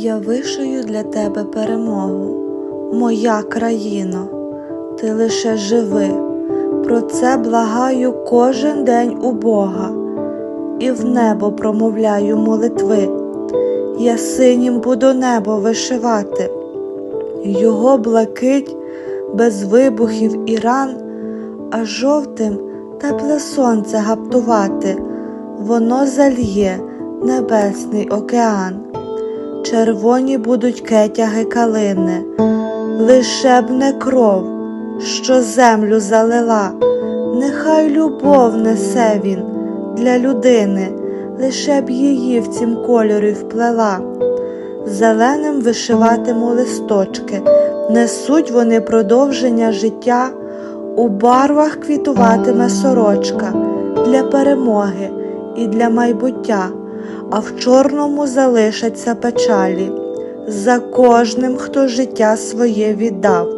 Я вишию для тебе перемогу, моя країно, ти лише живи, про це благаю кожен день у Бога, і в небо промовляю молитви. Я синім буду небо вишивати, його блакить без вибухів і ран, а жовтим тепле сонце гаптувати, воно зальє небесний океан. Червоні будуть кетяги калини, лише б не кров, що землю залила, нехай любов несе він для людини, лише б її в цім кольорі вплела. Зеленим вишиватиму листочки, несуть вони продовження життя, у барвах квітуватиме сорочка для перемоги і для майбуття, а в чорному залишаться печалі за кожним, хто життя своє віддав.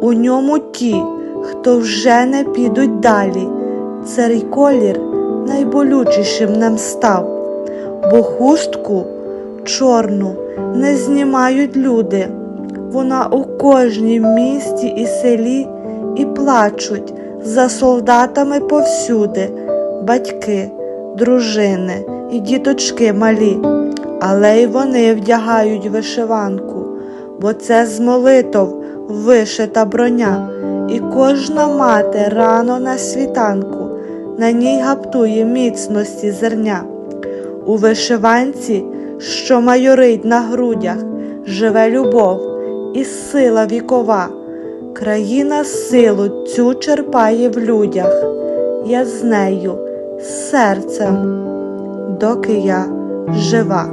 У ньому ті, хто вже не підуть далі, цей колір найболючішим нам став, бо хустку чорну не знімають люди. Вона у кожнім місті і селі і плачуть за солдатами повсюди, батьки, дружини і діточки малі, але й вони вдягають вишиванку, бо це з молитов вишита броня, і кожна мати рано на світанку на ній гаптує міцності зерня. У вишиванці, що майорить на грудях, живе любов і сила вікова. Країна силу цю черпає в людях. Я з нею, серцем, доки я жива.